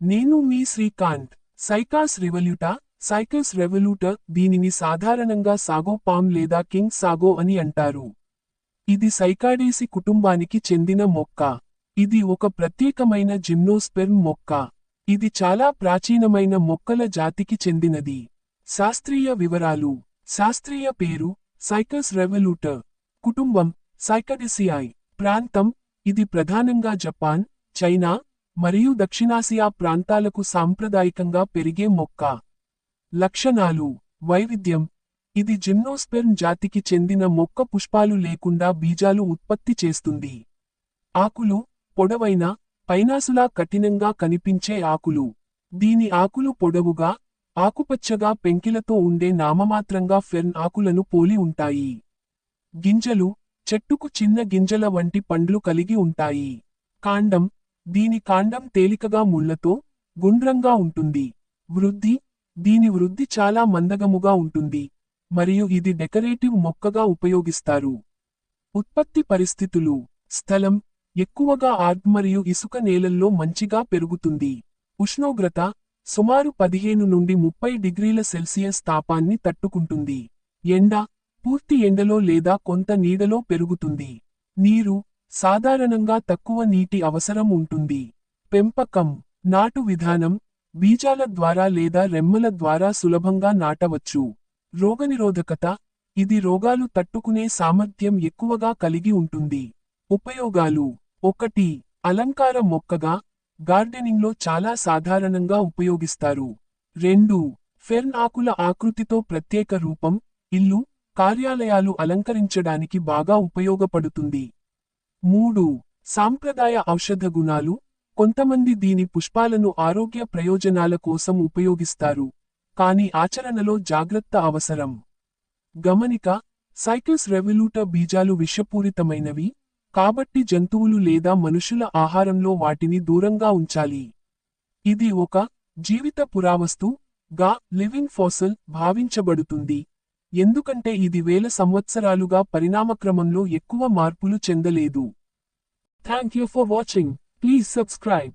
నేను మీ Srikanth cycas revoluta cycas revoluta దీనిని సాధారణంగా సాగో పామ్ లేదా కింగ్ సాగో అని అంటారు. ఇది సైకాడేసి కుటుంబానికి చెందిన మొక్క. ఇది ఒక ప్రత్యేకమైన జిమ్నోస్పెర్మ్ మొక్క. ఇది చాలా ప్రాచీనమైన మొక్కల జాతికి చెందినది. శాస్త్రీయ వివరాలు. శాస్త్రీయ పేరు సైకస్ రెవల్యూటర్ కుటుంబం సైకడిసియాయ్ ప్రాంతం. ఇది ప్రధానంగా జపాన్ చైనా మరియు దక్షిణాసియా ప్రాంతాలకు సాంప్రదాయకంగా పెరిగే మొక్క. లక్షణాలు. వైవిధ్యం. ఇది జిమ్నోస్పెర్మ్ జాతికి చెందిన మొక్క పుష్పాలు లేకుండా బీజాలు ఉత్పత్తి చేస్తుంది. ఆకులు పొడవైన పైనాసులా కఠినంగా కనిపించే ఆకులు. దీని ఆకులు పొడవుగా ఆకుపచ్చగా పెంకిలతో ఉండే నామమాత్రంగా ఫెర్న్ ఆకులను పోలి ఉంటాయి. గింజలు చెట్టుకు చిన్న గింజల వంటి పండ్లు కలిగి ఉంటాయి. కాండం దీని కాండం తేలికగా ముళ్ళతో గుండ్రంగా ఉంటుంది. వృద్ధి దీని వృద్ధి చాలా మందగముగా ఉంటుంది. మరియు ఇది డెకరేటివ్ మొక్కగా ఉపయోగిస్తారు. ఉత్పత్తి పరిస్థితులు. స్థలం ఎక్కువగా ఆర్గ్ మరియు ఇసుక నేలల్లో మంచిగా పెరుగుతుంది. ఉష్ణోగ్రత సుమారు పదిహేను నుండి ముప్పై డిగ్రీల సెల్సియస్ తాపాన్ని తట్టుకుంటుంది. ఎండ పూర్తి ఎండలో లేదా కొంత నీడలో పెరుగుతుంది. నీరు సాధారణంగా తక్కువ నీటి అవసరం ఉంటుంది. పెంపకం నాటు విధానం బీజాల ద్వారా లేదా రెమ్మల ద్వారా సులభంగా నాటవచ్చు. రోగనిరోధకత ఇది రోగాలు తట్టుకునే సామర్థ్యం ఎక్కువగా కలిగి ఉంటుంది. ఉపయోగాలు ఒకటి అలంకార మొక్కగా గార్డెనింగ్లో చాలా సాధారణంగా ఉపయోగిస్తారు. రెండు ఫెర్న్ ఆకుల ఆకృతితో ప్రత్యేక రూపం ఇల్లు కార్యాలయాలు అలంకరించడానికి బాగా ఉపయోగపడుతుంది. మూడు సాంప్రదాయ ఔషధ గుణాలు. కొంతమంది దీని పుష్పాలను ఆరోగ్య ప్రయోజనాల కోసం ఉపయోగిస్తారు కాని ఆచరణలో జాగ్రత్త అవసరం. గమనిక సైకిల్స్ రెవల్యూట బీజాలు విషపూరితమైనవి కాబట్టి జంతువులు లేదా మనుషుల ఆహారంలో వాటిని దూరంగా ఉంచాలి. ఇది ఒక జీవిత పురావస్తు గా లివింగ్ ఫోసల్ భావించబడుతుంది. ఎందుకంటే ఇది వేల సంవత్సరాలుగా పరిణామక్రమంలో ఎక్కువ మార్పులు చెందలేదు. Thank you for watching please subscribe